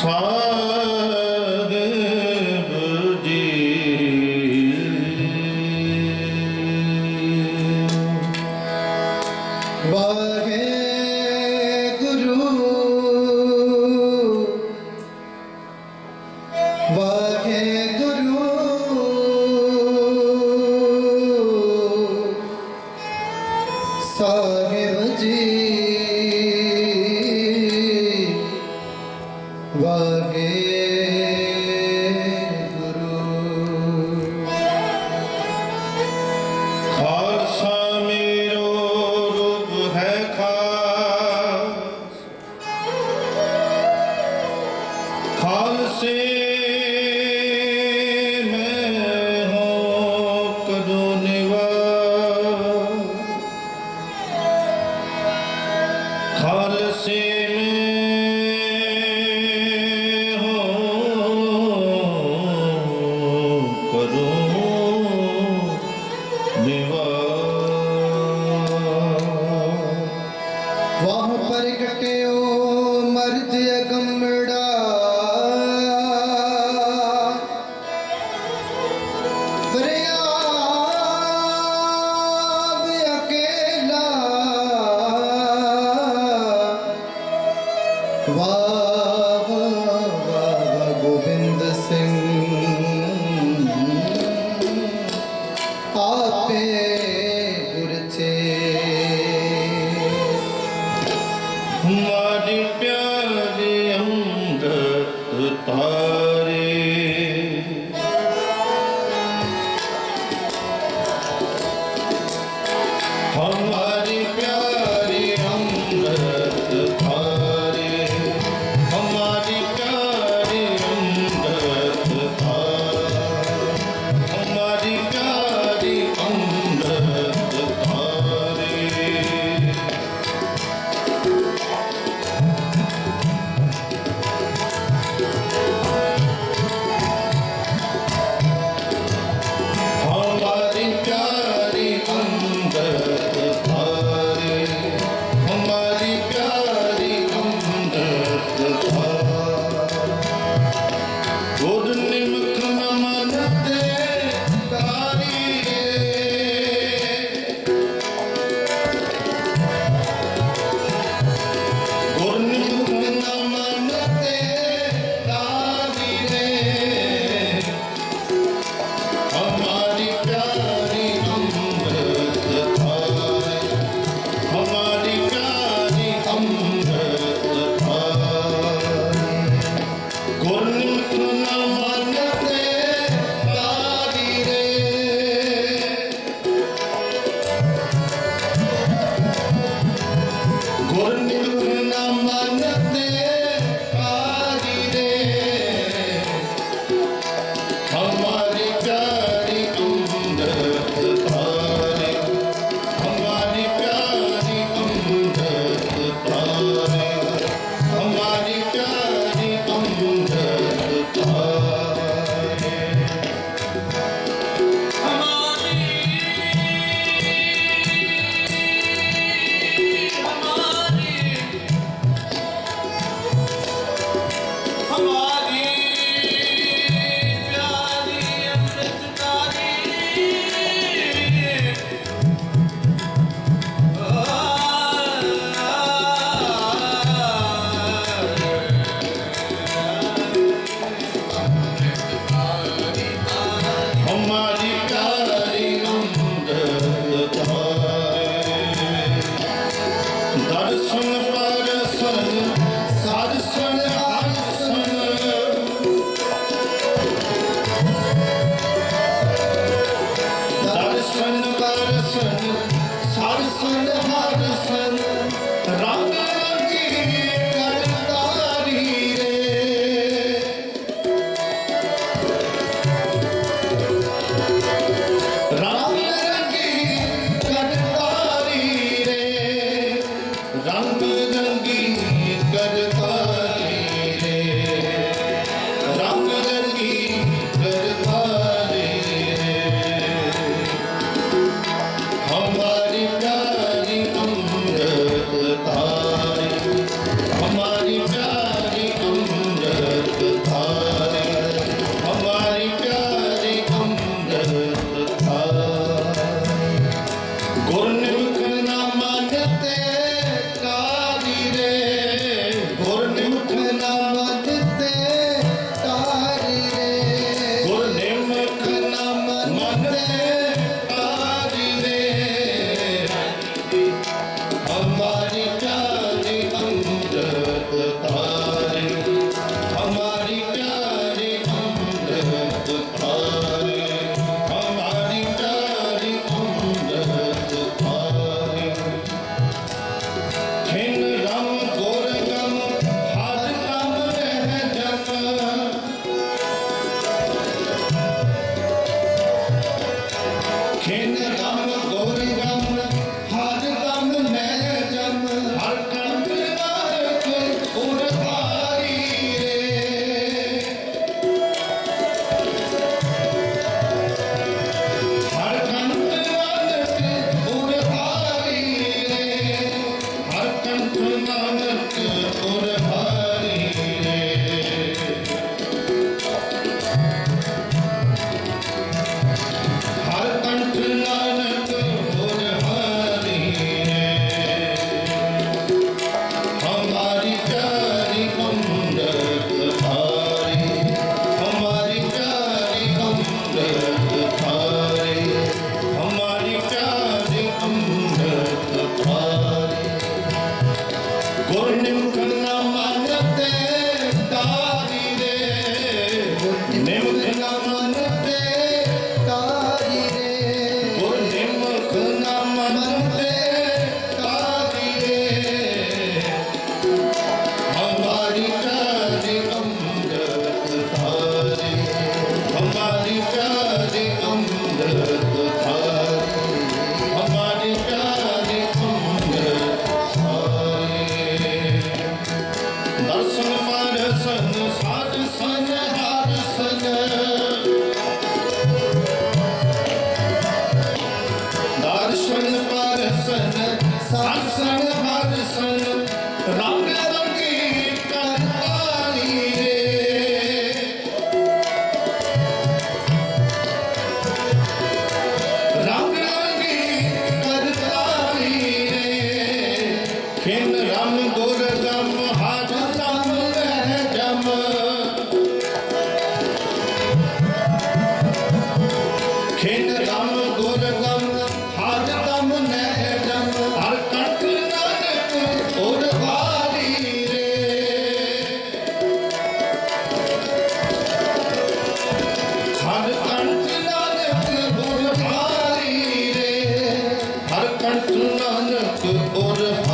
Sahib ji Waheguru Waheguru ਹਰ ਸਨ ਹਰ ਸਨ order.